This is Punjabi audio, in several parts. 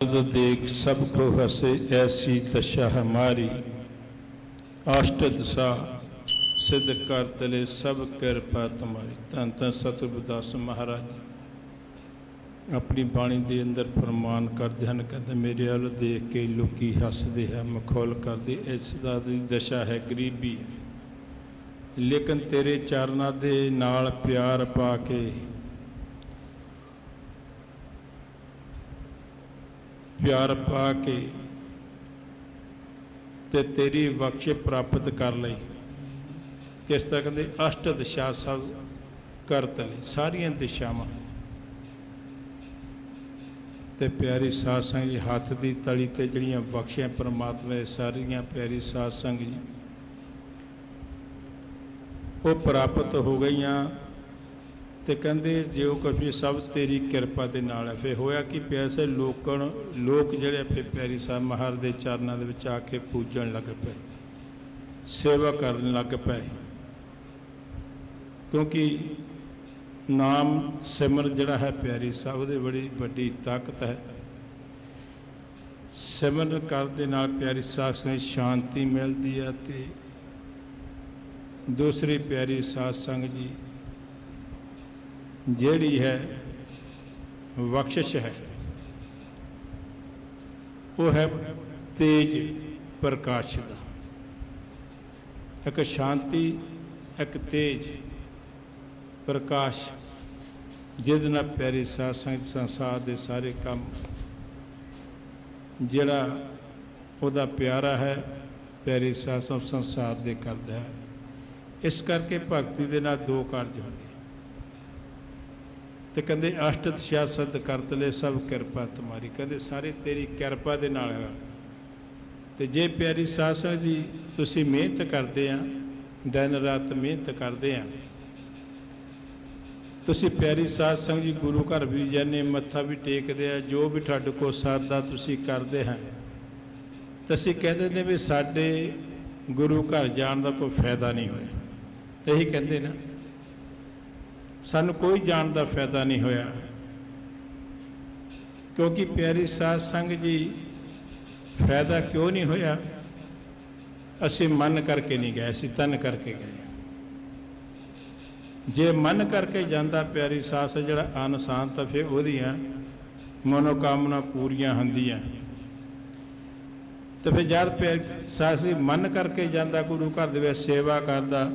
जो देख सबको हंसे ऐसी दशा हमारी अष्ट दशा सिद्ध कर तले सब ਕਿਰਪਾ तुम्हारी ਧੰਨ ਧੰਨ ਸਤਿਗੁਰਦਾਸ ਮਹਾਰਾਜ ਆਪਣੀ ਬਾਣੀ ਦੇ ਅੰਦਰ ਫਰਮਾਨ ਕਰਦੇ ਹਨ ਕਹਿੰਦੇ ਮੇਰੇ ਵੱਲ ਦੇਖ ਕੇ ਲੋਕੀ ਹੱਸਦੇ ਹੈ ਮਖੌਲ ਕਰਦੇ ਇਸ ਦਾ ਦੀ ਦਸ਼ਾ ਹੈ ਗਰੀਬੀ ਹੈ ਲੇਕਿਨ ਤੇਰੇ ਚਰਨਾਂ ਦੇ ਨਾਲ ਪਿਆਰ ਪਾ ਕੇ ਪਿਆਰ ਪਾ ਕੇ ਤੇ ਤੇਰੀ ਬਖਸ਼ ਪ੍ਰਾਪਤ ਕਰ ਲਈ। ਕਿਸ ਤਰ੍ਹਾਂ ਕਹਿੰਦੇ, ਅਸ਼ਟ ਦਿਸ਼ਾ ਸਭ ਕਰਤ ਲਈ ਸਾਰੀਆਂ ਦਿਸ਼ਾਵਾਂ। ਤੇ ਪਿਆਰੀ ਸਾਧ ਸੰਗ ਜੀ, ਹੱਥ ਦੀ ਤਲੀ ਤੇ ਜਿਹੜੀਆਂ ਬਖਸ਼ੀਆਂ ਪ੍ਰਮਾਤਮਾ ਦੇ ਸਾਰੀਆਂ ਪਿਆਰੀ ਸਾਧ ਸੰਗ ਜੀ, ਉਹ ਪ੍ਰਾਪਤ ਹੋ ਗਈਆਂ। ਤੇ ਕਹਿੰਦੇ ਜੋ ਕੁਝ ਵੀ ਸਭ ਤੇਰੀ ਕਿਰਪਾ ਦੇ ਨਾਲ ਹੈ। ਫੇ ਹੋਇਆ ਕਿ ਪਿਆਸੇ ਲੋਕਣ, ਲੋਕ ਜਿਹੜੇ ਆਪੇ ਪਿਆਰੀ ਸਾਹਿਬ ਮਹਾਰ ਦੇ ਚਰਨਾਂ ਦੇ ਵਿੱਚ ਆ ਕੇ ਪੂਜਣ ਲੱਗ ਪਏ, ਸੇਵਾ ਕਰਨ ਲੱਗ ਪਏ। ਕਿਉਂਕਿ ਨਾਮ ਸਿਮਰਨ ਜਿਹੜਾ ਹੈ ਪਿਆਰੀ ਸਾਹਿਬ ਦੇ ਬੜੀ ਵੱਡੀ ਤਾਕਤ ਹੈ। ਸਿਮਰਨ ਕਰਨ ਦੇ ਨਾਲ ਪਿਆਰੀ ਸਾਧ ਸੰਗਤ ਸ਼ਾਂਤੀ ਮਿਲਦੀ ਹੈ ਤੇ ਦੂਸਰੀ ਪਿਆਰੀ ਸਾਧ ਸੰਗਤ ਜੀ ਜਿਹੜੀ ਹੈ ਬਖਸ਼ਿਸ਼ ਹੈ, ਉਹ ਹੈ ਤੇਜ ਪ੍ਰਕਾਸ਼ ਦਾ। ਇੱਕ ਸ਼ਾਂਤੀ, ਇੱਕ ਤੇਜ ਪ੍ਰਕਾਸ਼, ਜਿਹਦੇ ਨਾਲ ਪਿਆਰੇ ਸਾਧ ਸੰਗਤ ਸੰਸਾਰ ਦੇ ਸਾਰੇ ਕੰਮ, ਜਿਹੜਾ ਉਹਦਾ ਪਿਆਰਾ ਹੈ, ਪਿਆਰੇ ਸਾਧ ਸੰਸਾਰ ਦੇ ਕਰਦਾ ਹੈ। ਇਸ ਕਰਕੇ ਭਗਤੀ ਦੇ ਨਾਲ ਦੋ ਕਾਰਜ ਹੁੰਦੇ ਤੇ ਕਹਿੰਦੇ, ਅਸ਼ਟਤ ਸਿਆਸਤ ਕਰਤਲੇ ਸਭ ਕਿਰਪਾ ਤੁਮਾਰੀ। ਕਹਿੰਦੇ, ਸਾਰੇ ਤੇਰੀ ਕਿਰਪਾ ਦੇ ਨਾਲ ਹੈ ਤੇ ਜੇ ਪਿਆਰੀ ਸਾਧ ਜੀ, ਤੁਸੀਂ ਮਿਹਨਤ ਕਰਦੇ ਆ, ਦਿਨ ਰਾਤ ਮਿਹਨਤ ਕਰਦੇ ਆ। ਤੁਸੀਂ ਪਿਆਰੀ ਸਾਧ ਸੰਗਤ ਜੀ, ਗੁਰੂ ਘਰ ਵੀ ਜਾਂਦੇ ਮੱਥਾ ਵੀ ਟੇਕਦੇ ਆ, ਜੋ ਵੀ ਤੁਹਾਡੇ ਕੋਲ ਸਾਦਾ ਤੁਸੀਂ ਕਰਦੇ ਹਾਂ ਤੁਸੀਂ ਕਹਿੰਦੇ ਨੇ ਵੀ ਸਾਡੇ ਗੁਰੂ ਘਰ ਜਾਣ ਦਾ ਕੋਈ ਫਾਇਦਾ ਨਹੀਂ ਹੋਇਆ। ਇਹੀ ਕਹਿੰਦੇ ਨਾ। ਸਾਨੂੰ ਕੋਈ ਜਾਣ ਦਾ ਫਾਇਦਾ ਨਹੀਂ ਹੋਇਆ। ਕਿਉਂਕਿ ਪਿਆਰੀ ਸਾਧ ਸੰਗਤ ਜੀ, ਫਾਇਦਾ ਕਿਉਂ ਨਹੀਂ ਹੋਇਆ? ਅਸੀਂ ਮਨ ਕਰਕੇ ਨਹੀਂ ਗਏ, ਅਸੀਂ ਤਨ ਕਰਕੇ ਗਏ। ਜੇ ਮਨ ਕਰਕੇ ਜਾਂਦਾ ਪਿਆਰੀ ਸਾਸ ਜਿਹੜਾ ਅਨਸਾਨ ਤਾਂ ਫਿਰ ਉਹਦੀਆਂ ਮਨੋਕਾਮਨਾ ਪੂਰੀਆਂ ਹੁੰਦੀਆਂ। ਤੇ ਫਿਰ ਜਦ ਪਿਆਰੀ ਸਾਸ ਮਨ ਕਰਕੇ ਜਾਂਦਾ, ਗੁਰੂ ਘਰ ਦੇ ਵਿੱਚ ਸੇਵਾ ਕਰਦਾ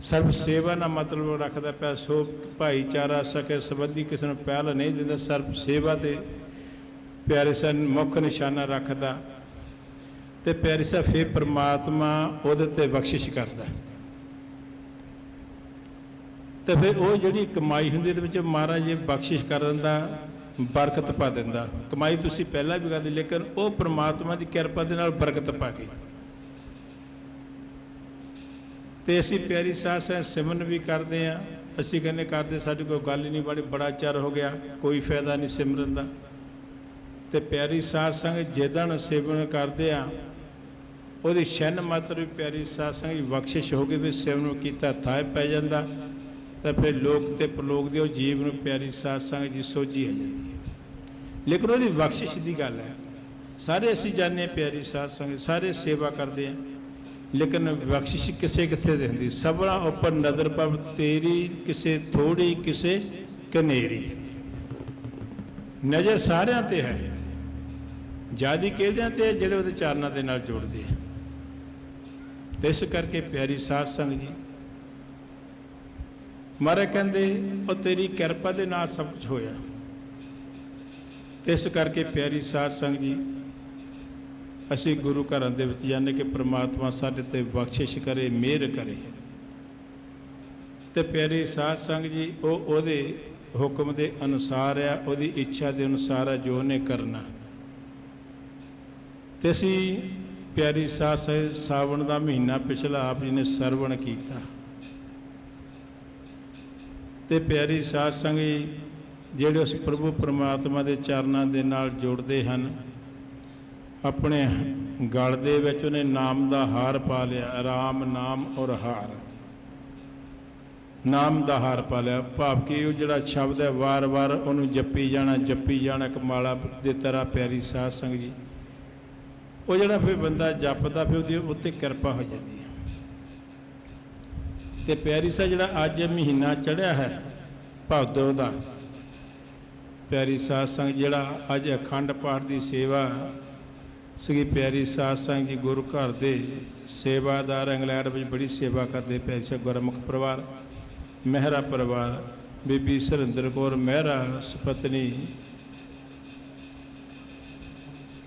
ਸਰਬ ਸੇਵਾ ਨਾਲ ਮਤਲਬ ਰੱਖਦਾ ਪਿਆ, ਸੋ ਭਾਈਚਾਰਾ ਸਕੇ, ਸੰਬੰਧੀ ਕਿਸੇ ਨੂੰ ਪਹਿਲ ਨਹੀਂ ਦਿੰਦਾ, ਸਰਬ ਸੇਵਾ ਤੇ ਪਿਆਰੇ ਸਨ, ਮੁੱਖ ਨਿਸ਼ਾਨਾ ਰੱਖਦਾ ਤੇ ਪਿਆਰੇ ਸਾ ਫੇ ਪ੍ਰਮਾਤਮਾ ਉਹਦੇ ਤੇ ਬਖਸ਼ਿਸ਼ ਕਰਦਾ। ਤੇ ਫਿਰ ਉਹ ਜਿਹੜੀ ਕਮਾਈ ਹੁੰਦੀ ਇਹਦੇ ਵਿੱਚ ਮਹਾਰਾਜ ਜੀ ਬਖਸ਼ਿਸ਼ ਕਰ ਦਿੰਦਾ, ਬਰਕਤ ਪਾ ਦਿੰਦਾ। ਕਮਾਈ ਤੁਸੀਂ ਪਹਿਲਾਂ ਵੀ ਕਰਦੇ, ਲੇਕਿਨ ਉਹ ਪ੍ਰਮਾਤਮਾ ਦੀ ਕਿਰਪਾ ਦੇ ਨਾਲ ਬਰਕਤ ਪਾ ਕੇ। ਤੇ ਅਸੀਂ ਪਿਆਰੀ ਸਾਹ ਸਹਿ ਸਿਮਰਨ ਵੀ ਕਰਦੇ ਆ ਅਸੀਂ ਕਹਿੰਦੇ ਕਰਦੇ, ਸਾਡੀ ਕੋਈ ਗੱਲ ਹੀ ਨਹੀਂ, ਬੜੀ ਬੜਾ ਚਿਰ ਹੋ ਗਿਆ, ਕੋਈ ਫਾਇਦਾ ਨਹੀਂ ਸਿਮਰਨ ਦਾ। ਤੇ ਪਿਆਰੀ ਸਾਧ ਸੰਗਤ ਜੇਦਣ ਸਿਮਰਨ ਕਰਦੇ ਆ, ਉਹਦੀ ਛਨ ਮਾਤਰ ਵੀ ਪਿਆਰੀ ਸਾਧ ਸੰਗਤ ਬਖਸ਼ਿਸ਼ ਹੋ ਗਈ ਵੀ ਸਿਮਰਨ ਕੀਤਾ ਥਾਏ ਪੈ ਜਾਂਦਾ। ਤਾਂ ਫਿਰ ਲੋਕ ਤੇ ਪ੍ਰਲੋਕ ਦੇ ਉਹ ਜੀਵ ਨੂੰ ਪਿਆਰੀ ਸਾਧ ਸੰਗਤ ਜੀ ਸੋਝੀ ਆ ਜਾਂਦੀ ਹੈ। ਲੇਕਿਨ ਉਹਦੀ ਬਖਸ਼ਿਸ਼ ਦੀ ਗੱਲ ਹੈ। ਸਾਰੇ ਅਸੀਂ ਜਾਣਦੇ ਹਾਂ ਪਿਆਰੀ ਸਾਧ ਸੰਗਤ, ਸਾਰੇ ਸੇਵਾ ਕਰਦੇ ਆ ਲੇਕਿਨ ਬਖਸ਼ਿਸ਼ ਕਿਸੇ ਕਿੱਥੇ ਦੇ ਹੁੰਦੀ? ਸਭਨਾ ਉੱਪਰ ਨਜ਼ਰ ਪਰ ਤੇਰੀ ਕਿਸੇ ਥੋੜੀ, ਕਿਸੇ ਕਨੇਰੀ। ਨਜ਼ਰ ਸਾਰਿਆਂ ਤੇ ਹੈ। ਜਿਆਦੀ ਕਿਹਦਿਆਂ ਤੇ? ਜਿਹੜੇ ਉਹਦੇ ਚਾਰਨਾਂ ਦੇ ਨਾਲ ਜੋੜਦੇ ਆ। ਤੇ ਇਸ ਕਰਕੇ ਪਿਆਰੀ ਸਾਧ ਸੰਗਤ ਜੀ ਮਾਰੇ ਕਹਿੰਦੇ, ਉਹ ਤੇਰੀ ਕਿਰਪਾ ਦੇ ਨਾਲ ਸਭ ਕੁਝ ਹੋਇਆ। ਤੇ ਇਸ ਕਰਕੇ ਪਿਆਰੀ ਸਾਧ ਸੰਗਤ ਜੀ ਅਸੀਂ ਗੁਰੂ ਘਰਾਂ ਦੇ ਵਿੱਚ ਜਾਂਦੇ ਕਿ ਪ੍ਰਮਾਤਮਾ ਸਾਡੇ ਤੇ ਬਖਸ਼ਿਸ਼ ਕਰੇ, ਮਿਹਰ ਕਰੇ। ਤੇ ਪਿਆਰੀ ਸਾਧ ਸੰਗਤ ਜੀ, ਉਹ ਉਹਦੇ ਹੁਕਮ ਦੇ ਅਨੁਸਾਰ ਆ, ਉਹਦੀ ਇੱਛਾ ਦੇ ਅਨੁਸਾਰ ਆ ਜੋ ਉਹਨੇ ਕਰਨਾ। ਤੇ ਅਸੀਂ ਪਿਆਰੀ ਸਾਧ ਸੰਗਤ ਸਾਵਣ ਦਾ ਮਹੀਨਾ ਪਿਛਲਾ ਆਪ ਜੀ ਨੇ ਸਰਵਣ ਕੀਤਾ। ਤੇ ਪਿਆਰੀ ਸਾਧ ਸੰਗਤ ਜਿਹੜੇ ਉਸ ਪ੍ਰਭੂ ਪਰਮਾਤਮਾ ਦੇ ਚਰਨਾਂ ਦੇ ਨਾਲ ਜੁੜਦੇ ਹਨ ਆਪਣੇ ਗਲ ਦੇ ਵਿੱਚ ਉਹਨੇ ਨਾਮ ਦਾ ਹਾਰ ਪਾ ਲਿਆ, ਰਾਮ ਨਾਮ ਔਰ ਹਾਰ। ਨਾਮ ਦਾ ਹਾਰ ਪਾ ਲਿਆ। ਭਾਵ ਕਿ ਉਹ ਜਿਹੜਾ ਸ਼ਬਦ ਹੈ, ਵਾਰ-ਵਾਰ ਉਹਨੂੰ ਜਪੀ ਜਾਣਾ, ਜੱਪੀ ਜਾਣਾ ਕਮਾਲਾ ਮਾਲਾ ਦੇ ਤਰ੍ਹਾਂ ਪਿਆਰੀ ਸਾਧ ਸੰਗਤ ਜੀ। ਉਹ ਜਿਹੜਾ ਫਿਰ ਬੰਦਾ ਜਪਦਾ, ਫਿਰ ਉਹਦੀ ਉੱਤੇ ਕਿਰਪਾ ਹੋ ਜਾਂਦੀ ਹੈ। ਤੇ ਪਿਆਰੀ ਸਾਹਿਬ ਜਿਹੜਾ ਅੱਜ ਮਹੀਨਾ ਚੜਿਆ ਹੈ ਭਾਦੋ ਦਾ, ਪਿਆਰੀ ਸਾਧ ਸੰਗ ਜਿਹੜਾ ਅੱਜ ਅਖੰਡ ਪਾਠ ਦੀ ਸੇਵਾ ਸ੍ਰੀ ਪਿਆਰੀ ਸਾਧ ਸੰਗ ਜੀ ਗੁਰੂ ਘਰ ਦੇ ਸੇਵਾਦਾਰ ਇੰਗਲੈਂਡ ਵਿੱਚ ਬੜੀ ਸੇਵਾ ਕਰਦੇ ਪਏ ਸਾਹਿਬ ਗੁਰਮੁਖ ਪਰਿਵਾਰ, ਮਹਿਰਾ ਪਰਿਵਾਰ, ਬੀਬੀ ਸੁਰਿੰਦਰ ਕੌਰ, ਮਹਿਰਾ ਸੁਪਤਨੀ,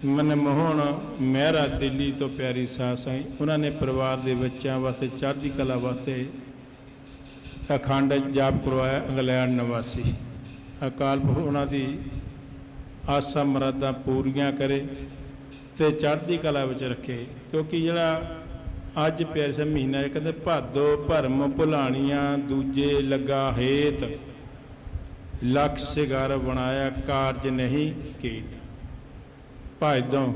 ਮਨਮੋਹਨ, ਮਹਿਰਾ ਦਿੱਲੀ ਤੋਂ ਪਿਆਰੀ ਸਾਧ ਸੰਗ ਉਹਨਾਂ ਨੇ ਪਰਿਵਾਰ ਦੇ ਬੱਚਿਆਂ ਵਾਸਤੇ, ਚੜ੍ਹਦੀ ਕਲਾ ਵਾਸਤੇ ਅਖੰਡ ਜਾਪ ਕਰਵਾਇਆ, ਇੰਗਲੈਂਡ ਨਿਵਾਸੀ। ਅਕਾਲ ਪੁਰਖ ਉਹਨਾਂ ਦੀ ਆਸਾਂ ਮਰਾਦਾਂ ਪੂਰੀਆਂ ਕਰੇ। ਤੇ ਚੜ੍ਹਦੀ ਕਲਾ ਵਿੱਚ ਰੱਖੇ, ਕਿਉਂਕਿ ਜਿਹੜਾ ਅੱਜ ਪਿਆਰੇ ਸੇ ਮਹੀਨਾ ਇਹ ਕਹਿੰਦੇ ਭਾਦੋ ਭਰਮ ਭੁਲਾਣੀਆਂ ਦੂਜੇ ਲੱਗਾ ਹੇਤ। ਲਖ ਸਿਗਰ ਬਣਾਇਆ ਕਾਰਜ ਨਹੀਂ ਕੀਤ। ਭਾਦੋਂ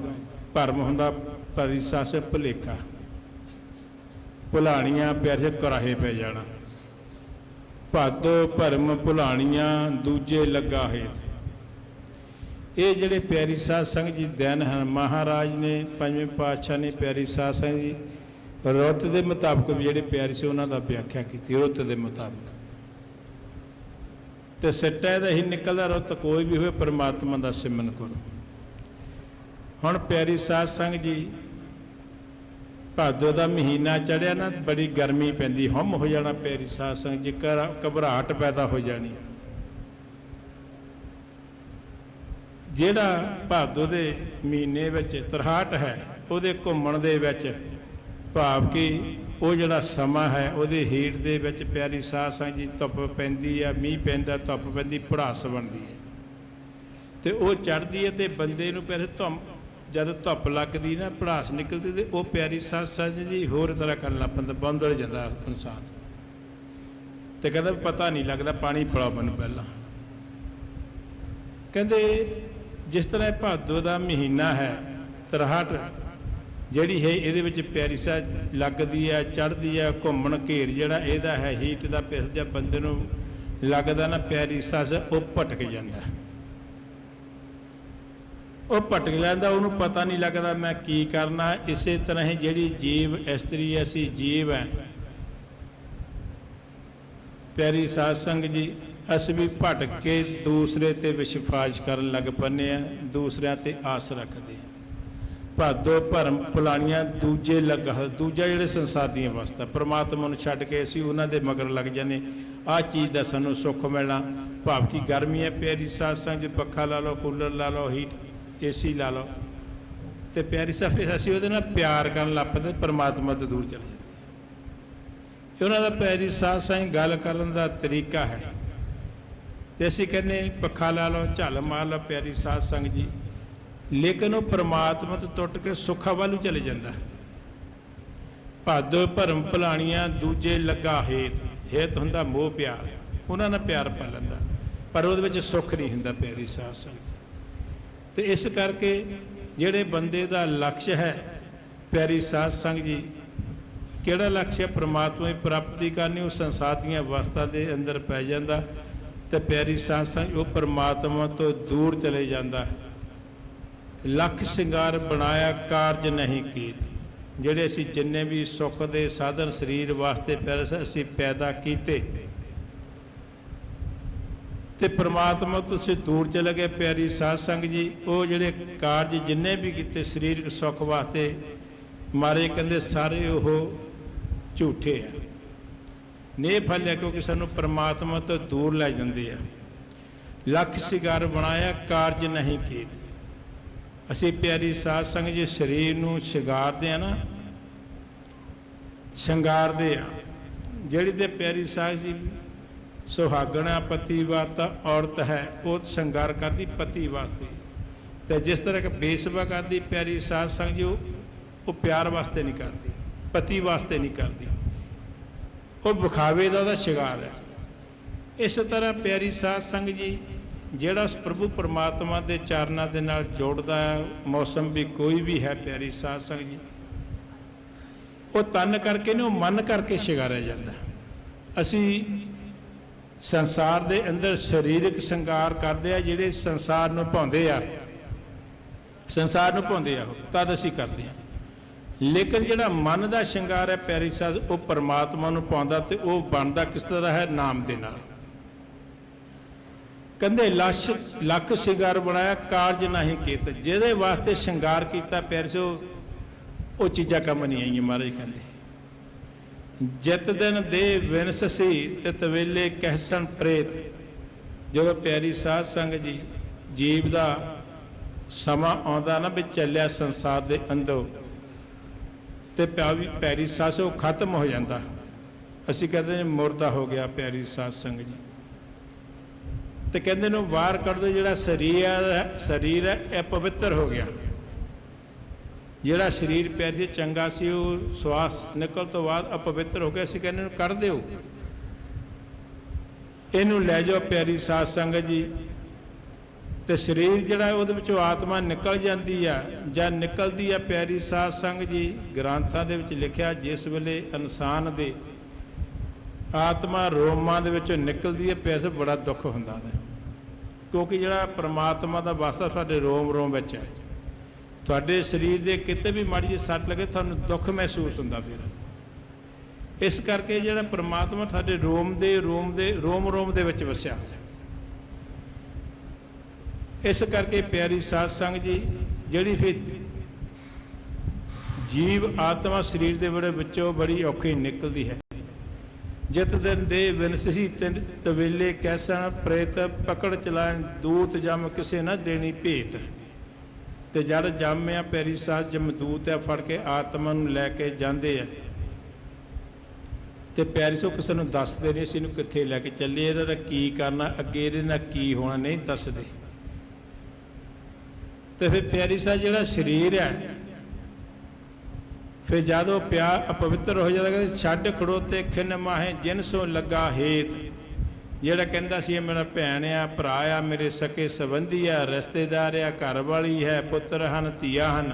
ਭਰਮ ਹੁੰਦਾ ਪਰਿਸਾਸ ਭੁਲੇਖਾ। ਭੁਲਾਣੀਆਂ ਪਿਆਰੇ ਕਰਾਹੇ ਪੈ ਜਾਣਾ। ਭਾਦੋ ਭਰਮ ਭੁਲਾਣੀਆਂ ਦੂਜੇ ਲੱਗਾ ਹੇਤ। ਇਹ ਜਿਹੜੇ ਪਿਆਰੀ ਸਾਧ ਸੰਗਤ ਜੀ ਦੈਨ ਹਨ, ਮਹਾਰਾਜ ਨੇ, ਪੰਜਵੇਂ ਪਾਤਸ਼ਾਹ ਨੇ ਪਿਆਰੀ ਸਾਧ ਸੰਗਤ ਜੀ, ਰੁੱਤ ਦੇ ਮੁਤਾਬਕ ਵੀ ਜਿਹੜੇ ਪਿਆਰੀ ਸੀ ਉਹਨਾਂ ਦਾ ਵਿਆਖਿਆ ਕੀਤੀ, ਰੁੱਤ ਦੇ ਮੁਤਾਬਕ। ਤੇ ਸਿੱਟਾ ਦਾ ਹੀ ਨਿਕਲਦਾ ਰੁੱਤ, ਕੋਈ ਵੀ ਹੋਵੇ ਪਰਮਾਤਮਾ ਦਾ ਸਿਮਰਨ ਕਰੋ। ਹੁਣ ਪਿਆਰੀ ਸਾਧ ਸੰਗਤ ਜੀ, ਭਾਦੋ ਦਾ ਮਹੀਨਾ ਚੜਿਆ ਨਾ, ਬੜੀ ਗਰਮੀ ਪੈਂਦੀ, ਹਮ ਹੋ ਜਾਣਾ ਪਿਆਰੀ ਸਾਧ ਸੰਗਤ ਜੀ ਘਰ- ਘਬਰਾਹਟ ਪੈਦਾ ਹੋ ਜਾਣੀ। ਜਿਹੜਾ ਭਾਦੋ ਦੇ ਮਹੀਨੇ ਵਿੱਚ ਤਰਹਾਟ ਹੈ, ਉਹਦੇ ਘੁੰਮਣ ਦੇ ਵਿੱਚ ਭਾਵ ਕਿ ਉਹ ਜਿਹੜਾ ਸਮਾਂ ਹੈ, ਉਹਦੇ ਹੀਟ ਦੇ ਵਿੱਚ ਪਿਆਰੀ ਸਾਧ ਸੰਗਤ ਜੀ, ਧੁੱਪ ਪੈਂਦੀ ਆ, ਮੀਂਹ ਪੈਂਦਾ, ਧੁੱਪ ਪੈਂਦੀ ਪੜਾਸ ਬਣਦੀ ਹੈ। ਤੇ ਉਹ ਚੜਦੀ ਹੈ ਤੇ ਬੰਦੇ ਨੂੰ ਫਿਰ ਧੁੰਮ, ਜਦ ਧੁੱਪ ਲੱਗਦੀ ਨਾ, ਭੜਾਸ ਨਿਕਲਦੀ ਤੇ ਉਹ ਪਿਆਰੀ ਸਾਧ ਸੰਗਤ ਜੀ, ਹੋਰ ਤਰ੍ਹਾਂ ਕਰਨ ਲੱਗ ਪੈਂਦਾ, ਬੰਦਲ ਜਾਂਦਾ ਇਨਸਾਨ। ਤੇ ਕਹਿੰਦਾ ਪਤਾ ਨਹੀਂ ਲੱਗਦਾ, ਪਾਣੀ ਪਿਲਾਓ ਮੈਨੂੰ ਪਹਿਲਾਂ। ਕਹਿੰਦੇ ਜਿਸ ਤਰ੍ਹਾਂ ਇਹ ਭਾਦੋ ਦਾ ਮਹੀਨਾ ਹੈ, ਤਰਹਟ, ਜਿਹੜੀ ਹੈ ਇਹਦੇ ਵਿੱਚ ਪਿਆਰੀ ਸਾ ਲੱਗਦੀ ਹੈ ਚੜ੍ਹਦੀ ਹੈ ਘੁੰਮਣ ਘੇਰ ਜਿਹੜਾ ਇਹਦਾ ਹੈ ਹੀਟ ਦਾ ਪਿਸ ਜਾਂ ਬੰਦੇ ਨੂੰ ਲੱਗਦਾ ਨਾ ਪਿਆਰੀ ਸੱਸ, ਉਹ ਭਟਕ ਜਾਂਦਾ। ਉਹ ਭਟਕ ਲੈਂਦਾ, ਉਹਨੂੰ ਪਤਾ ਨਹੀਂ ਲੱਗਦਾ ਮੈਂ ਕੀ ਕਰਨਾ, ਇਸੇ ਤਰ੍ਹਾਂ ਹੀ ਜਿਹੜੀ ਜੀਵ ਇਸਤਰੀ ਅਸੀਂ ਜੀਵ ਹੈ। ਪਿਆਰੀ ਸਾਧ ਸੰਗ ਜੀ ਅਸੀਂ ਵੀ ਭਟਕ ਕੇ ਦੂਸਰੇ ਤੇ ਵਿਸ਼ਵਾਸ ਕਰਨ ਲੱਗ ਪੰਨੇ ਆ ਦੂਸਰਿਆਂ ਤੇ ਆਸ ਰੱਖਦੇ ਆ ਭਾਦੋ ਭਰਮ ਪੁਲਾਣੀਆਂ ਦੂਜੇ ਲੱਗ ਦੂਜਾ ਜਿਹੜੇ ਸੰਸਾਰ ਦੀਆਂ ਵਸਤਾਂ, ਪ੍ਰਮਾਤਮਾ ਨੂੰ ਛੱਡ ਕੇ ਅਸੀਂ ਉਹਨਾਂ ਦੇ ਮਗਰ ਲੱਗ ਜਾਂਦੇ ਆਹ ਚੀਜ਼ ਦਾ ਸਾਨੂੰ ਸੁੱਖ ਮਿਲਣਾ, ਭਾਵ ਕਿ ਗਰਮੀ ਹੈ, ਪਿਆਰੀ ਸਾਧ ਸੰਗ ਪੱਖਾ ਲਾ ਲਓ, ਕੂਲਰ ਲਾ ਲਓ ਹੀਟ ਏਸੀ ਲਾ ਲਓ। ਤੇ ਪਿਆਰੀ ਸਾਧ ਅਸੀਂ ਉਹਦੇ ਨਾਲ ਪਿਆਰ ਕਰਨ ਲੱਗ ਪੈਂਦੇ ਪਰਮਾਤਮਾ ਤੋਂ ਦੂਰ ਚਲੇ ਜਾਂਦੇ ਉਹਨਾਂ ਦਾ ਪਿਆਰੀ ਸਾਧ ਸੰਗ ਗੱਲ ਕਰਨ ਦਾ ਤਰੀਕਾ ਹੈ। ਤੇ ਅਸੀਂ ਕਹਿੰਦੇ ਪੱਖਾ ਲਾ ਲਓ, ਝੱਲ ਮਾਰ ਲਓ, ਪਿਆਰੀ ਸਾਧ ਸੰਗ ਜੀ। ਲੇਕਿਨ ਉਹ ਪ੍ਰਮਾਤਮਾ ਤੋਂ ਟੁੱਟ ਕੇ ਸੁੱਖਾ ਵੱਲ ਚਲੇ ਜਾਂਦਾ। ਭਾਦੋ ਭਰਮ ਭਲਾਣੀਆਂ, ਦੂਜੇ ਲੱਗਾ ਹੇਤ। ਹੇਤ ਹੁੰਦਾ ਮੋਹ, ਪਿਆਰ। ਉਹਨਾਂ ਨਾਲ ਪਿਆਰ ਪਾ ਲੈਂਦਾ ਪਰ ਉਹਦੇ ਵਿੱਚ ਸੁੱਖ ਨਹੀਂ ਹੁੰਦਾ, ਪਿਆਰੀ ਸਾਧ ਸੰਗ ਤੇ ਇਸ ਕਰਕੇ ਜਿਹੜੇ ਬੰਦੇ ਦਾ ਲਕਸ਼ ਹੈ, ਪਿਆਰੀ ਸਾਧ ਸੰਗ ਜੀ, ਕਿਹੜਾ ਲਕਸ਼ ਹੈ? ਪ੍ਰਮਾਤਮਾ ਦੀ ਪ੍ਰਾਪਤੀ ਕਰਨੀ, ਉਹ ਸੰਸਾਰ ਦੀਆਂ ਵਸਤਾਂ ਦੇ ਅੰਦਰ ਪੈ ਜਾਂਦਾ। ਤੇ ਪਿਆਰੀ ਸਾਧ ਸੰਗ, ਉਹ ਪਰਮਾਤਮਾ ਤੋਂ ਦੂਰ ਚਲੇ ਜਾਂਦਾ ਲੱਖ ਸ਼ਿੰਗਾਰ ਬਣਾਇਆ ਕਾਰਜ ਨਹੀਂ ਕੀਤ। ਜਿਹੜੇ ਅਸੀਂ ਜਿੰਨੇ ਵੀ ਸੁੱਖ ਦੇ ਸਾਧਨ ਸਰੀਰ ਵਾਸਤੇ ਪਿਆਰੇ ਅਸੀਂ ਪੈਦਾ ਕੀਤੇ, ਤੇ ਪ੍ਰਮਾਤਮਾ ਤੋਂ ਅਸੀਂ ਦੂਰ ਚਲੇ ਗਏ, ਪਿਆਰੀ ਸਾਧ ਸੰਗ ਜੀ। ਉਹ ਜਿਹੜੇ ਕਾਰਜ ਜਿੰਨੇ ਵੀ ਕੀਤੇ ਸਰੀਰਕ ਸੁੱਖ ਵਾਸਤੇ, ਮਾਰੇ ਕਹਿੰਦੇ ਸਾਰੇ ਉਹ ਝੂਠੇ ਆ। ਨੇ ਫਲਿਆ ਕਿਉਂਕਿ ਸਾਨੂੰ ਪਰਮਾਤਮਾ ਤੋਂ ਦੂਰ ਲੈ ਜਾਂਦੇ ਆ। ਲੱਖ ਸਿਗਾਰ ਬਣਾਇਆ, ਕਾਰਜ ਨਹੀਂ ਕੀਤ। ਅਸੀਂ ਪਿਆਰੀ ਸਾਧ ਸੰਗ ਜੀ, ਸਰੀਰ ਨੂੰ ਸ਼ਿੰਗਾਰਦੇ ਆ ਨਾ, ਸ਼ਿੰਗਾਰਦੇ ਆ। ਜਿਹੜੀ ਤੇ ਪਿਆਰੀ ਸਾਧ ਜੀ ਸੁਹਾਗਣਾ ਪਤੀ ਵਾਰਤਾ ਔਰਤ ਹੈ, ਉਹ ਸ਼ਿੰਗਾਰ ਕਰਦੀ ਪਤੀ ਵਾਸਤੇ। ਤੇ ਜਿਸ ਤਰ੍ਹਾਂ ਕਿ ਬੇਸਵਾ ਕਰਦੀ ਪਿਆਰੀ ਸਾਧ ਸੰਗ ਜੀ ਉਹ ਪਿਆਰ ਵਾਸਤੇ ਨਹੀਂ ਕਰਦੀ, ਪਤੀ ਵਾਸਤੇ ਨਹੀਂ ਕਰਦੀ। ਉਹ ਵਿਖਾਵੇ ਦਾ ਉਹਦਾ ਸ਼ਿੰਗਾਰ ਹੈ। ਇਸ ਤਰ੍ਹਾਂ ਪਿਆਰੀ ਸਾਧ ਸੰਗ ਜੀ ਜਿਹੜਾ ਪ੍ਰਭੂ ਪਰਮਾਤਮਾ ਦੇ ਚਰਨਾਂ ਦੇ ਨਾਲ ਜੋੜਦਾ ਹੈ ਮੌਸਮ ਵੀ ਕੋਈ ਵੀ ਹੈ ਪਿਆਰੀ ਸਾਧ ਸੰਗ ਜੀ। ਉਹ ਤਨ ਕਰਕੇ ਨਹੀਂ ਉਹ ਮਨ ਕਰਕੇ ਸ਼ਿੰਗਾਰਿਆ ਜਾਂਦਾ ਅਸੀਂ ਸੰਸਾਰ ਦੇ ਅੰਦਰ ਸਰੀਰਕ ਸ਼ਿੰਗਾਰ ਕਰਦੇ ਆ ਜਿਹੜੇ ਸੰਸਾਰ ਨੂੰ ਭਾਉਂਦੇ ਆ ਸੰਸਾਰ ਨੂੰ ਭਾਉਂਦੇ ਆ ਉਹ, ਤਦ ਅਸੀਂ ਕਰਦੇ ਆ ਲੇਕਿਨ ਜਿਹੜਾ ਮਨ ਦਾ ਸ਼ਿੰਗਾਰ ਹੈ ਪਿਆਰੀ ਸਾਜ ਉਹ ਪਰਮਾਤਮਾ ਨੂੰ ਪਾਉਂਦਾ ਤੇ ਉਹ ਬਣਦਾ ਕਿਸ ਤਰ੍ਹਾਂ ਹੈ? ਨਾਮ ਦੇ ਨਾਲ। ਕਹਿੰਦੇ, ਲਛ, ਲੱਖ ਸ਼ਿੰਗਾਰ ਬਣਾਇਆ, ਕਾਰਜ ਨਹੀਂ ਕੀਤ। ਜਿਹਦੇ ਵਾਸਤੇ ਸ਼ਿੰਗਾਰ ਕੀਤਾ ਪਿਆਰੀ ਸੋ ਉਹ ਚੀਜ਼ਾਂ ਕੰਮ ਨਹੀਂ ਆਈਆਂ ਮਹਾਰਾਜ ਕਹਿੰਦੇ। ਜਿਤ ਦਿਨ ਦੇ ਵਿਨਸਸੀ ਤੇ ਤਵੇਲੇ ਕਹਿਸਨ ਪ੍ਰੇਤ। ਜਦੋਂ ਪਿਆਰੀ ਸਾਧ ਸੰਗ ਜੀ ਜੀਵ ਦਾ ਸਮਾਂ ਆਉਂਦਾ ਨਾ ਵੀ ਚੱਲਿਆ ਸੰਸਾਰ ਦੇ ਅੰਦਰ ਤੇ ਪਿਆਰੀ ਪਿਆਰੀ ਸਾਸ, ਉਹ ਖਤਮ ਹੋ ਜਾਂਦਾ। ਅਸੀਂ ਕਹਿੰਦੇ ਨੇ, ਮੁਰਦਾ ਹੋ ਗਿਆ ਪਿਆਰੀ ਸਾਧ ਸੰਗ ਜੀ। ਤੇ ਕਹਿੰਦੇ ਨੂੰ ਵਾਰ ਕੱਢ ਦੋ ਜਿਹੜਾ ਸਰੀਰ ਹੈ ਸਰੀਰ ਹੈ, ਇਹ ਪਵਿੱਤਰ ਹੋ ਗਿਆ। ਜਿਹੜਾ ਸਰੀਰ ਪਿਆਰੀ ਸੀ, ਚੰਗਾ ਸੀ, ਉਹ ਸਵਾਸ ਨਿਕਲ ਤੋਂ ਬਾਅਦ ਅਪਵਿੱਤਰ ਹੋ ਗਿਆ। ਅਸੀਂ ਕਹਿੰਦੇ ਨੂੰ ਕੱਢ ਦਿਓ। ਇਹਨੂੰ ਲੈ ਜਾਓ ਪਿਆਰੀ ਸਾਧ ਸੰਗਤ ਜੀ। ਤੇ ਸਰੀਰ ਜਿਹੜਾ ਉਹਦੇ ਵਿੱਚੋਂ ਆਤਮਾ ਨਿਕਲ ਜਾਂਦੀ ਆ, ਜਾਂ ਨਿਕਲਦੀ ਆ ਪਿਆਰੀ ਸਾਧ ਸੰਗਤ ਜੀ, ਗ੍ਰੰਥਾਂ ਦੇ ਵਿੱਚ ਲਿਖਿਆ, ਜਿਸ ਵੇਲੇ ਇਨਸਾਨ ਦੇ ਆਤਮਾ ਰੋਮਾਂ ਦੇ ਵਿੱਚੋਂ ਨਿਕਲਦੀ ਹੈ ਪਿਆਸ ਬੜਾ ਦੁੱਖ ਹੁੰਦਾ ਹੈ ਕਿਉਂਕਿ ਜਿਹੜਾ ਪ੍ਰਮਾਤਮਾ ਦਾ ਵਾਸਾ ਸਾਡੇ ਰੋਮ ਰੋਮ ਵਿੱਚ ਹੈ। ਤੁਹਾਡੇ ਸਰੀਰ ਦੇ ਕਿਤੇ ਵੀ ਮਾੜੀ ਜਿਹੀ ਸੱਟ ਲੱਗੇ, ਤੁਹਾਨੂੰ ਦੁੱਖ ਮਹਿਸੂਸ ਹੁੰਦਾ ਫਿਰ। ਇਸ ਕਰਕੇ ਜਿਹੜਾ ਪ੍ਰਮਾਤਮਾ ਤੁਹਾਡੇ ਰੋਮ ਦੇ ਰੋਮ ਦੇ, ਰੋਮ ਰੋਮ ਦੇ ਵਿੱਚ ਵਸਿਆ ਹੋਇਆ। ਇਸ ਕਰਕੇ ਪਿਆਰੀ ਸਾਧ ਸੰਗ ਜੀ, ਜਿਹੜੀ ਫਿਰ ਜੀਵ ਆਤਮਾ ਸਰੀਰ ਦੇ ਬੜੇ ਵਿੱਚੋਂ ਬੜੀ ਔਖੀ ਨਿਕਲਦੀ ਹੈ। ਜਿਤ ਦਿਨ ਦੇ ਵਿਨਸਹੀ ਤਿੰਨ ਤਵੇਲੇ ਕੈਸਾ ਪ੍ਰੇਤ ਪਕੜ ਚਲਾਣ ਦੂਤ ਜਮ ਕਿਸੇ ਨਾ ਦੇਣੀ ਭੇਤ। ਤੇ ਜਦ ਜਾਮਿਆ ਪੈਰੀ ਸਾਹ ਜਮਦੂਤ ਆ, ਫੜ ਕੇ ਆਤਮਾ ਨੂੰ ਲੈ ਕੇ ਜਾਂਦੇ ਆ। ਤੇ ਪਿਆਰੀ ਸੋ ਕਿਸੇ ਨੂੰ ਦੱਸਦੇ ਨਹੀਂ, ਅਸੀਂ ਇਹਨੂੰ ਕਿੱਥੇ ਲੈ ਕੇ ਚੱਲੇ ਇਹਦਾ ਤਾਂ ਕੀ ਕਰਨਾ, ਅੱਗੇ ਇਹਦੇ ਨਾਲ ਕੀ ਹੋਣਾ, ਨਹੀਂ ਦੱਸਦੇ। ਤੇ ਫਿਰ ਪਿਆਰੀ ਸਾਹਿਬ, ਜਿਹੜਾ ਸਰੀਰ ਹੈ, ਫਿਰ ਜਦੋਂ ਪਿਆ ਅਪਵਿੱਤਰ ਹੋ ਜਾਂਦਾ, ਕਹਿੰਦੇ ਛੱਡ ਖੜੋਤੇ ਖਿਨ ਮਾਹੇ ਜਿਨ ਸੋ ਲੱਗਾ ਹੇਤ। ਜਿਹੜਾ ਕਹਿੰਦਾ ਸੀ, ਇਹ ਮੇਰਾ ਭੈਣ ਆ, ਭਰਾ ਆ, ਮੇਰੇ ਸਕੇ ਸੰਬੰਧੀ ਆ, ਰਿਸ਼ਤੇਦਾਰ ਆ, ਘਰ ਵਾਲੀ ਹੈ, ਪੁੱਤਰ ਹਨ, ਧੀਆ ਹਨ।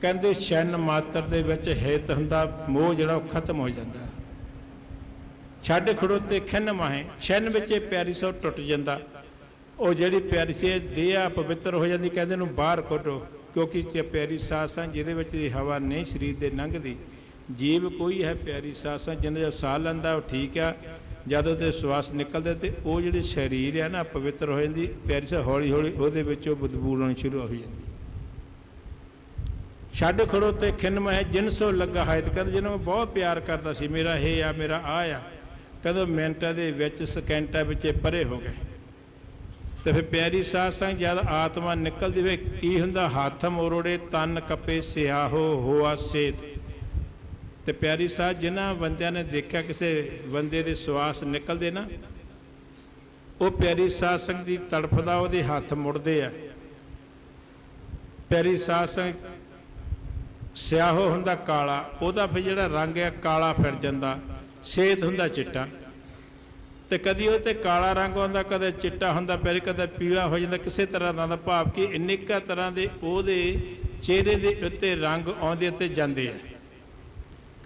ਕਹਿੰਦੇ ਛੰਨ ਮਾਤਰ ਦੇ ਵਿੱਚ ਹੇਤ ਹੁੰਦਾ, ਮੋਹ ਜਿਹੜਾ ਉਹ ਖਤਮ ਹੋ ਜਾਂਦਾ। ਛੱਡ ਖੜੋਤੇ ਖਿੰਨ ਮਾਹੇ, ਛੰਨ ਵਿੱਚ ਇਹ ਪਿਆਰੀ ਸੋ ਟੁੱਟ ਜਾਂਦਾ। ਉਹ ਜਿਹੜੀ ਪਿਆਰੀ ਸੀ ਦੇਹ ਪਵਿੱਤਰ ਹੋ ਜਾਂਦੀ, ਕਹਿੰਦੇ ਨੂੰ ਬਾਹਰ ਕੱਢੋ, ਕਿਉਂਕਿ ਤੇ ਪਿਆਰੀ ਸਾਸਾਂ ਜਿਹਦੇ ਵਿੱਚ ਦੀ ਹਵਾ ਨਹੀਂ, ਸਰੀਰ ਦੇ ਲੰਘਦੀ। ਜੀਵ ਕੋਈ ਹੈ ਪਿਆਰੀ ਸਾਸਾਂ ਜਿਹਨੇ ਦਾ ਸਾਹ ਲੈਂਦਾ, ਉਹ ਠੀਕ ਆ। ਜਦੋਂ ਤੇ ਸਵਾਸ ਨਿਕਲਦੇ, ਤੇ ਉਹ ਜਿਹੜੀ ਸਰੀਰ ਹੈ ਨਾ, ਪਵਿੱਤਰ ਹੋ ਜਾਂਦੀ। ਪਿਆਰੀ ਸਾਹ ਹੌਲੀ ਹੌਲੀ ਉਹਦੇ ਵਿੱਚੋਂ ਬਦਬੂ ਆਉਣੀ ਸ਼ੁਰੂ ਹੋ ਜਾਂਦੀ। ਛੱਡ ਖੜੋ ਤੇ ਖਿੰਨ ਮੈਂ ਜਿਨਸੋ ਲੱਗਾ ਹੈ ਤੇ ਕਹਿੰਦੇ ਜਿਹਨੂੰ ਮੈਂ ਬਹੁਤ ਪਿਆਰ ਕਰਦਾ ਸੀ, ਮੇਰਾ ਇਹ ਆ, ਮੇਰਾ ਆ ਆ। ਕਦੋਂ ਮਿੰਟਾਂ ਦੇ ਵਿੱਚ, ਸਕਿੰਟਾਂ ਵਿੱਚ ਪਰੇ ਹੋ ਗਏ। ਤੇ ਫਿਰ ਪਿਆਰੀ ਸਾਧ ਸੰਗ ਜਦ ਆਤਮਾ ਨਿਕਲਦੀ ਵੇ ਕੀ ਹੁੰਦਾ? ਹੱਥ ਮੋਰੋੜੇ, ਤਨ ਕਪੇ, ਸਿਆਹੋ ਹੋਆ ਸੇਤ। ਤੇ ਪਿਆਰੀ ਸਾਧ ਜਿਨ੍ਹਾਂ ਬੰਦਿਆਂ ਨੇ ਦੇਖਿਆ ਕਿਸੇ ਬੰਦੇ ਦੇ ਸਵਾਸ ਨਿਕਲਦੇ ਨਾ, ਉਹ ਪਿਆਰੀ ਸਾਧ ਸੰਗ ਦੀ ਤੜਫਦਾ, ਉਹਦੇ ਹੱਥ ਮੁੜਦੇ ਆ। ਪਿਆਰੀ ਸਾਧ ਸੰਗ ਸਿਆਹੋ ਹੁੰਦਾ ਕਾਲਾ, ਉਹਦਾ ਫਿਰ ਜਿਹੜਾ ਰੰਗ ਹੈ ਕਾਲਾ ਫਿਰ ਜਾਂਦਾ। ਸੇਤ ਹੁੰਦਾ ਚਿੱਟਾ। ਤੇ ਕਦੀ ਉਹ ਤੇ ਕਾਲਾ ਰੰਗ ਆਉਂਦਾ, ਕਦੇ ਚਿੱਟਾ ਹੁੰਦਾ ਫਿਰ ਕਦੇ ਪੀਲਾ ਹੋ ਜਾਂਦਾ, ਕਿਸੇ ਤਰ੍ਹਾਂ ਦਾ ਭਾਵ ਕਿ ਅਨੇਕਾਂ ਤਰ੍ਹਾਂ ਦੇ ਉਹਦੇ ਚਿਹਰੇ ਦੇ ਉੱਤੇ ਰੰਗ ਆਉਂਦੇ ਤੇ ਜਾਂਦੇ ਆ।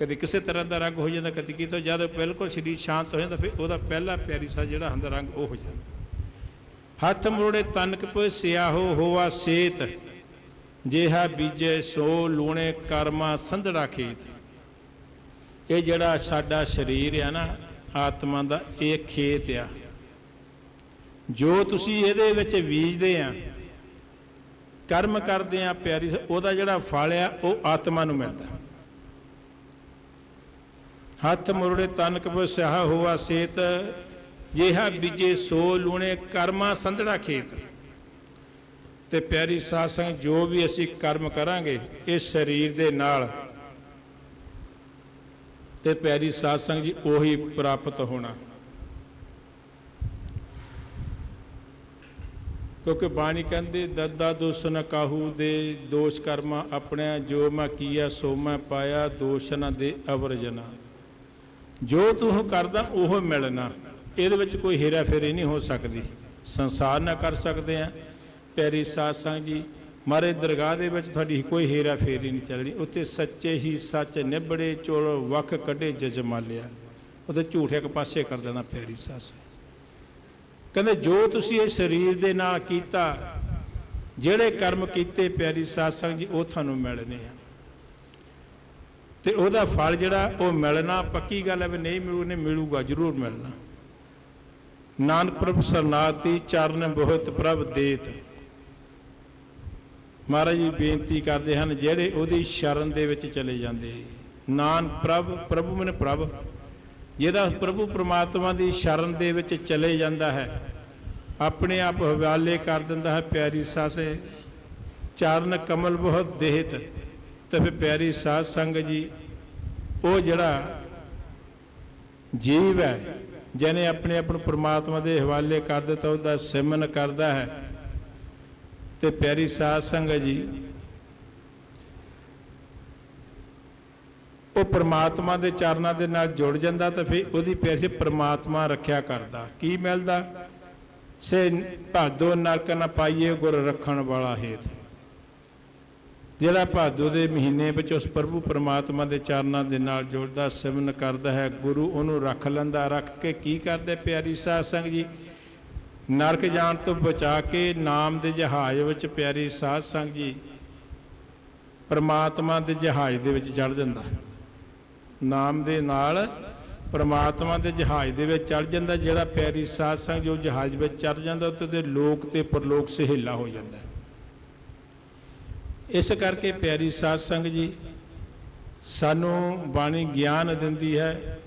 ਕਦੇ ਕਿਸੇ ਤਰ੍ਹਾਂ ਦਾ ਰੰਗ ਹੋ ਜਾਂਦਾ, ਕਦੇ ਕੀ ਤੋਂ ਜਦ ਬਿਲਕੁਲ ਸਰੀਰ ਸ਼ਾਂਤ ਹੋ ਜਾਂਦਾ, ਫਿਰ ਉਹਦਾ ਪਹਿਲਾ ਪਿਆਰੀ ਸਾ ਜਿਹੜਾ ਹੁੰਦਾ ਰੰਗ ਉਹ ਹੋ ਜਾਂਦਾ। ਹੱਥ ਮੋੜੇ ਤਨਕ ਕਪੋ ਸਿਆਹੋ ਹੋਆ ਸੇਤ, ਜਿਹਾ ਬੀਜੇ ਸੋ ਲੂਣੇ ਕਰਮਾ ਸੰਧੜਾ ਖੇਤ। ਇਹ ਜਿਹੜਾ ਸਾਡਾ ਸਰੀਰ ਆ ਨਾ ਆਤਮਾ ਦਾ ਇਹ ਖੇਤ ਆ। ਜੋ ਤੁਸੀਂ ਇਹਦੇ ਵਿੱਚ ਬੀਜਦੇ ਆ, ਕਰਮ ਕਰਦੇ ਆ ਪਿਆਰੀ, ਉਹਦਾ ਜਿਹੜਾ ਫਲ ਆ, ਉਹ ਆਤਮਾ ਨੂੰ ਮਿਲਦਾ। ਹੱਥ ਮੁਰੜੇ ਤਨ ਕਬੋ ਸਿਆਹ ਹੋਆ ਸੇਤ, ਜਿਹਾ ਬੀਜੇ ਸੋ ਲੂਣੇ ਕਰਮਾ ਸੰਧੜਾ ਖੇਤ। ਤੇ ਪਿਆਰੀ ਸਾਧ ਸੰਗ ਜੋ ਵੀ ਅਸੀਂ ਕਰਮ ਕਰਾਂਗੇ ਇਸ ਸਰੀਰ ਦੇ ਨਾਲ ਤੇ ਪਿਆਰੀ ਸਾਧ ਸੰਗ ਜੀ, ਉਹੀ ਪ੍ਰਾਪਤ ਹੋਣਾ। ਕਿਉਂਕਿ ਬਾਣੀ ਕਹਿੰਦੇ, ਦੱਦਾ ਦੋਸ ਨ ਕਾਹੂ ਦੇ, ਦੋਸ਼ ਕਰਮਾ ਆਪਣਿਆ, ਜੋ ਮੈਂ ਕੀਆ, ਸੋ ਮੈਂ ਪਾਇਆ, ਦੋਸ਼ ਨ ਦੇ ਅਵਰਜਨਾ ਜੋ ਤੂੰ ਕਰਦਾ, ਉਹ ਮਿਲਣਾ। ਇਹਦੇ ਵਿੱਚ ਕੋਈ ਹੇਰਾ ਫੇਰੀ ਨਹੀਂ ਹੋ ਸਕਦੀ। ਸੰਸਾਰ ਨਾ ਕਰ ਸਕਦੇ ਆ। ਪਿਆਰੀ ਸਾਧ ਸੰਗ ਜੀ ਮਾਰੇ ਦਰਗਾਹ ਦੇ ਵਿੱਚ ਤੁਹਾਡੀ ਕੋਈ ਹੇਰਾ ਫੇਰੀ ਨਹੀਂ ਚੱਲਣੀ। ਉੱਤੇ ਸੱਚੇ ਹੀ ਸੱਚ ਨਿਬੜੇ ਚੋਲ ਵਖ ਕੱਢੇ ਜਜਮਾਲਿਆ। ਉਹਦੇ ਝੂਠ ਇੱਕ ਪਾਸੇ ਕਰ ਦੇਣਾ ਪਿਆਰੀ ਸਾਧ ਕਹਿੰਦੇ, ਜੋ ਤੁਸੀਂ ਇਹ ਸਰੀਰ ਦੇ ਨਾਲ ਕੀਤਾ, ਜਿਹੜੇ ਕਰਮ ਕੀਤੇ ਪਿਆਰੀ ਸਾਧ ਸੰਗਤ ਜੀ, ਉਹ ਤੁਹਾਨੂੰ ਮਿਲਣੇ ਆ। ਤੇ ਉਹਦਾ ਫਲ ਜਿਹੜਾ, ਉਹ ਮਿਲਣਾ ਪੱਕੀ ਗੱਲ ਹੈ ਵੀ ਨਹੀਂ ਮਿਲੂ ਨੇ ਮਿਲੂਗਾ, ਜ਼ਰੂਰ ਮਿਲਣਾ। ਨਾਨਕ ਪ੍ਰਭ ਸਰਨਾਤੀ ਚਰਨ ਬਹੁਤ ਪ੍ਰਭ ਦੇਤ। ਮਹਾਰਾਜ ਜੀ ਬੇਨਤੀ ਕਰਦੇ ਹਨ, ਜਿਹੜੇ ਉਹਦੀ ਸ਼ਰਨ ਦੇ ਵਿੱਚ ਚਲੇ ਜਾਂਦੇ। ਨਾਨ ਪ੍ਰਭ, ਪ੍ਰਭੂ ਮਨ ਪ੍ਰਭ। ਜਿਹਦਾ ਪ੍ਰਭੂ ਪ੍ਰਮਾਤਮਾ ਦੀ ਸ਼ਰਨ ਦੇ ਵਿੱਚ ਚਲੇ ਜਾਂਦਾ ਹੈ, ਆਪਣੇ ਆਪ ਹਵਾਲੇ ਕਰ ਦਿੰਦਾ ਹੈ, ਪਿਆਰੀ ਸਾਸੇ। ਚਰਨ ਕਮਲ ਬਹੁਤ ਦੇਹਿਤ, ਤੇ ਫਿਰ ਪਿਆਰੀ ਸਾਧ ਸੰਗ ਜੀ, ਉਹ ਜਿਹੜਾ ਜੀਵ ਹੈ, ਜਿਹਨੇ ਆਪਣੇ ਆਪ ਨੂੰ ਪ੍ਰਮਾਤਮਾ ਦੇ ਹਵਾਲੇ ਕਰ ਦਿੱਤਾ, ਉਹਦਾ ਸਿਮਨ ਕਰਦਾ ਹੈ। ਤੇ ਪਿਆਰੀ ਸਾਧ ਸੰਗਤ ਜੀ, ਉਹ ਪ੍ਰਮਾਤਮਾ ਦੇ ਚਰਨਾਂ ਦੇ ਨਾਲ ਜੁੜ ਜਾਂਦਾ ਤਾਂ ਫਿਰ ਉਹਦੀ ਪਿਆਰੀ ਪ੍ਰਮਾਤਮਾ ਰੱਖਿਆ ਕਰਦਾ। ਕੀ ਮਿਲਦਾ? ਸੇ ਭਾਦੋ ਨਰਕ ਨ ਪਾਈਏ ਗੁਰ ਰੱਖਣ ਵਾਲਾ ਹੇਤ। ਜਿਹੜਾ ਭਾਦੋ ਦੇ ਮਹੀਨੇ ਵਿੱਚ ਉਸ ਪ੍ਰਭੂ ਪਰਮਾਤਮਾ ਦੇ ਚਰਨਾਂ ਦੇ ਨਾਲ ਜੁੜਦਾ, ਸਿਮਰਨ ਕਰਦਾ ਹੈ, ਗੁਰੂ ਉਹਨੂੰ ਰੱਖ ਲੈਂਦਾ, ਰੱਖ ਕੇ ਕੀ ਕਰਦੇ ਪਿਆਰੀ ਸਾਧ ਸੰਗਤ ਜੀ? ਨਰਕ ਜਾਣ ਤੋਂ ਬਚਾ ਕੇ ਨਾਮ ਦੇ ਜਹਾਜ਼ ਵਿੱਚ ਪਿਆਰੀ ਸਾਧ ਸੰਗਤ ਜੀ ਪਰਮਾਤਮਾ ਦੇ ਜਹਾਜ਼ ਦੇ ਵਿੱਚ ਚੜ ਜਾਂਦਾ। ਨਾਮ ਦੇ ਨਾਲ ਪਰਮਾਤਮਾ ਦੇ ਜਹਾਜ਼ ਦੇ ਵਿੱਚ ਚੜ ਜਾਂਦਾ, ਜਿਹੜਾ ਪਿਆਰੀ ਸਾਧ ਸੰਗਤ ਜੋ ਜਹਾਜ਼ ਵਿੱਚ ਚੜ ਜਾਂਦਾ ਉੱਤੇ 'ਤੇ ਲੋਕ ਤੇ ਪਰਲੋਕ ਸਹੇਲਾ ਹੋ ਜਾਂਦਾ। ਇਸ ਕਰਕੇ ਪਿਆਰੀ ਸਾਧ ਸੰਗਤ ਜੀ, ਸਾਨੂੰ ਬਾਣੀ ਗਿਆਨ ਦਿੰਦੀ ਹੈ।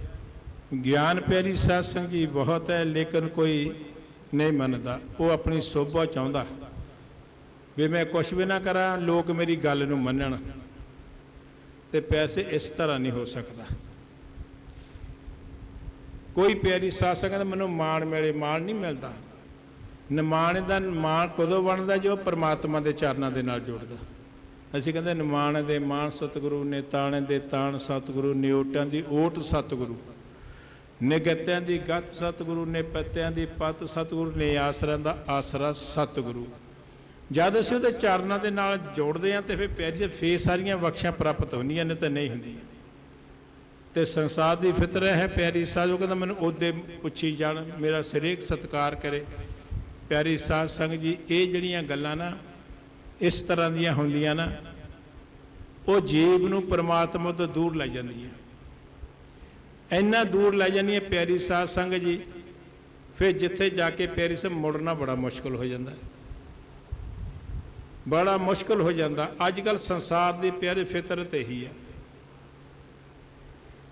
ਗਿਆਨ ਪਿਆਰੀ ਸਾਧ ਸੰਗਤ ਜੀ ਬਹੁਤ ਹੈ, ਲੇਕਿਨ ਕੋਈ ਨਹੀਂ ਮੰਨਦਾ, ਉਹ ਆਪਣੀ ਸੋਭਾ ਚਾਹੁੰਦਾ। ਵੀ ਮੈਂ ਕੁਝ ਵੀ ਨਾ ਕਰਾਂ, ਲੋਕ ਮੇਰੀ ਗੱਲ ਨੂੰ ਮੰਨਣ। ਤੇ ਪੈਸੇ ਇਸ ਤਰ੍ਹਾਂ ਨਹੀਂ ਹੋ ਸਕਦਾ। ਕੋਈ ਪਿਆਰੀ ਸਾਧ ਸੰਗਤ ਮੈਨੂੰ ਮਾਣ ਮਿਲੇ, ਮਾਣ ਨਹੀਂ ਮਿਲਦਾ। ਨਿਮਾਣ ਦਾ ਮਾਣ ਕਦੋਂ ਬਣਦਾ ਜੋ ਪਰਮਾਤਮਾ ਦੇ ਚਰਨਾਂ ਦੇ ਨਾਲ ਜੁੜਦਾ। ਅਸੀਂ ਕਹਿੰਦੇ, ਨਿਮਾਣ ਦੇ ਮਾਣ ਸਤਿਗੁਰੂ ਨੇ ਤਾਣੇ ਦੇ ਤਾਣ ਸਤਿਗੁਰੂ ਨਿਓਟਾਂ ਦੀ ਓਟ ਸਤਿਗੁਰੂ। ਨਿਗਤਿਆਂ ਦੀ ਗਤ ਸਤਿਗੁਰੂ ਨੇ, ਪੱਤਿਆਂ ਦੀ ਪਤ ਸਤਿਗੁਰੂ ਨੇ, ਆਸਰਿਆਂ ਦਾ ਆਸਰਾ ਸਤਿਗੁਰੂ। ਜਦ ਅਸੀਂ ਉਹਦੇ ਚਰਨਾਂ ਦੇ ਨਾਲ ਜੋੜਦੇ ਹਾਂ ਤੇ ਫਿਰ ਪਿਆਰੀ ਜੀ, ਫੇਰ ਸਾਰੀਆਂ ਬਖਸ਼ਾਂ ਪ੍ਰਾਪਤ ਹੁੰਦੀਆਂ ਨੇ ਤੇ ਨਹੀਂ ਹੁੰਦੀਆਂ। ਤੇ ਸੰਸਾਰ ਦੀ ਫਿਤਰ ਹੈ, ਪਿਆਰੀ ਸਾਧ ਉਹ ਕਹਿੰਦਾ, ਮੈਨੂੰ ਉਹਦੇ ਪੁੱਛੀ ਜਾਣ, ਮੇਰਾ ਸਿਰੇਕ ਸਤਕਾਰ ਕਰੇ। ਪਿਆਰੀ ਸਾਧ ਸੰਗ ਜੀ, ਇਹ ਜਿਹੜੀਆਂ ਗੱਲਾਂ ਨਾ, ਇਸ ਤਰ੍ਹਾਂ ਦੀਆਂ ਹੁੰਦੀਆਂ ਨਾ, ਉਹ ਜੀਵ ਨੂੰ ਪਰਮਾਤਮਾ ਤੋਂ ਦੂਰ ਲੈ ਜਾਂਦੀਆਂ। ਇੰਨਾ ਦੂਰ ਲੈ ਜਾਂਦੀਆਂ ਪਿਆਰੀ ਸਾਧ ਸੰਗ ਜੀ, ਫਿਰ ਜਿੱਥੇ ਜਾ ਕੇ ਪਿਆਰੀ ਸਾਹਿਬ ਮੁੜਨਾ ਬੜਾ ਮੁਸ਼ਕਲ ਹੋ ਜਾਂਦਾ। ਬੜਾ ਮੁਸ਼ਕਲ ਹੋ ਜਾਂਦਾ। ਅੱਜ ਕੱਲ ਸੰਸਾਰ ਦੀ ਪਿਆਰੀ ਫਿਤਰਤ ਇਹੀ ਹੈ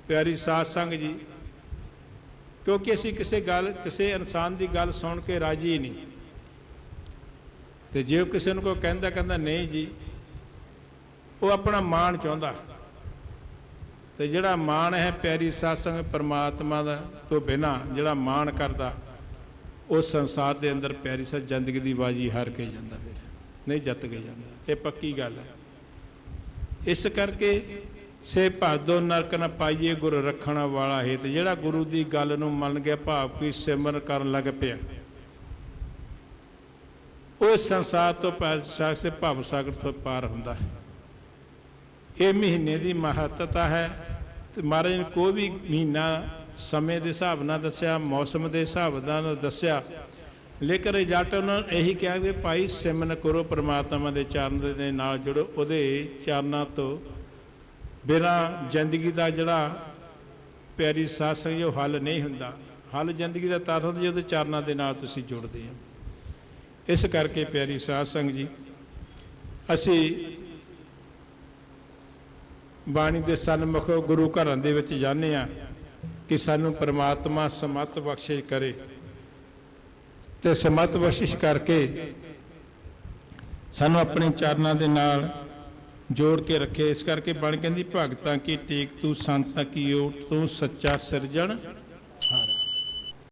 ਪਿਆਰੀ ਸਾਧ ਸੰਗ ਜੀ, ਕਿਉਂਕਿ ਅਸੀਂ ਕਿਸੇ ਗੱਲ, ਕਿਸੇ ਇਨਸਾਨ ਦੀ ਗੱਲ ਸੁਣ ਕੇ ਰਾਜੀ ਨਹੀਂ। ਤੇ ਜੇ ਉਹ ਕਿਸੇ ਨੂੰ ਕੋਈ ਕਹਿੰਦਾ ਕਹਿੰਦਾ ਨਹੀਂ ਜੀ, ਉਹ ਆਪਣਾ ਮਾਣ ਚਾਹੁੰਦਾ। ਤੇ ਜਿਹੜਾ ਮਾਣ ਹੈ ਪਿਆਰੀ ਸਾਧ ਪਰਮਾਤਮਾ ਦਾ ਤੋਂ ਬਿਨਾ, ਜਿਹੜਾ ਮਾਣ ਕਰਦਾ, ਉਹ ਸੰਸਾਰ ਦੇ ਅੰਦਰ ਪਿਆਰੀ ਸਾਧ ਜ਼ਿੰਦਗੀ ਦੀ ਬਾਜੀ ਹਾਰ ਕੇ ਜਾਂਦਾ ਫਿਰ। ਨਹੀਂ ਜਿੱਤ ਕੇ ਜਾਂਦਾ। ਇਹ ਪੱਕੀ ਗੱਲ ਹੈ। ਇਸ ਕਰਕੇ ਸੇ ਭਾਦੋ ਨਰਕ ਨ ਪਾਈਏ ਗੁਰ ਰੱਖਣ ਵਾਲਾ ਹੈ ਤੇ ਜਿਹੜਾ ਗੁਰੂ ਦੀ ਗੱਲ ਨੂੰ ਮੰਨ ਗਿਆ, ਭਾਵ ਕੀ ਸਿਮਰਨ ਕਰਨ ਲੱਗ ਪਿਆ। ਉਹ ਸੰਸਾਰ ਤੋਂ ਪਾਰ ਸੇ ਭਵ ਸਾਗਰ ਤੋਂ ਪਾਰ ਹੁੰਦਾ ਹੈ। ਇਹ ਮਹੀਨੇ ਦੀ ਮਹੱਤਤਾ ਹੈ। ਤੇ ਮਹਾਰਾਜ ਨੇ ਕੋਈ ਵੀ ਮਹੀਨਾ ਸਮੇਂ ਦੇ ਹਿਸਾਬ ਨਾਲ ਦੱਸਿਆ, ਮੌਸਮ ਦੇ ਹਿਸਾਬ ਨਾਲ ਦੱਸਿਆ। ਲੇਕਿਨ ਰਿਜਲਟ ਉਹਨਾਂ ਨੇ ਇਹੀ ਕਿਹਾ ਕਿ ਭਾਈ ਸਿਮਰਨ ਕਰੋ ਪ੍ਰਮਾਤਮਾ ਦੇ ਚਰਨ ਦੇ ਨਾਲ ਜੁੜੋ। ਉਹਦੇ ਚਰਨਾਂ ਤੋਂ ਬਿਨਾ ਜ਼ਿੰਦਗੀ ਦਾ ਜਿਹੜਾ ਪਿਆਰੀ ਸਾਧ ਸੰਗਤ, ਉਹ ਹੱਲ ਨਹੀਂ ਹੁੰਦਾ। ਹੱਲ ਜ਼ਿੰਦਗੀ ਦਾ ਤਰ ਹੁੰਦਾ ਜਦੋਂ ਚਰਨਾਂ ਦੇ ਨਾਲ ਤੁਸੀਂ ਜੁੜਦੇ ਹੋ। ਇਸ ਕਰਕੇ ਪਿਆਰੀ ਸਾਧ ਸੰਗਤ ਜੀ, ਅਸੀਂ ਬਾਣੀ ਦੇ ਸਨਮੁਖ ਗੁਰੂ ਘਰਾਂ ਦੇ ਵਿੱਚ ਜਾਂਦੇ ਆ ਕਿ ਸਾਨੂੰ ਪ੍ਰਮਾਤਮਾ ਸਮਤ ਬਖਸ਼ਿਸ਼ ਕਰੇ। ਤੇ ਸਮਤ ਬਖਸ਼ਿਸ਼ ਕਰਕੇ ਸਾਨੂੰ ਆਪਣੇ ਚਰਨਾਂ ਦੇ ਨਾਲ ਜੋੜ ਕੇ ਰੱਖੇ। ਇਸ ਕਰਕੇ ਬਣ ਕਹਿੰਦੀ, ਭਗਤਾਂ ਕੀ ਟੇਕ ਤੂੰ ਸੰਤਾਂ ਕੀ ਓਟ ਤੂੰ ਸੱਚਾ ਸਿਰਜਣ।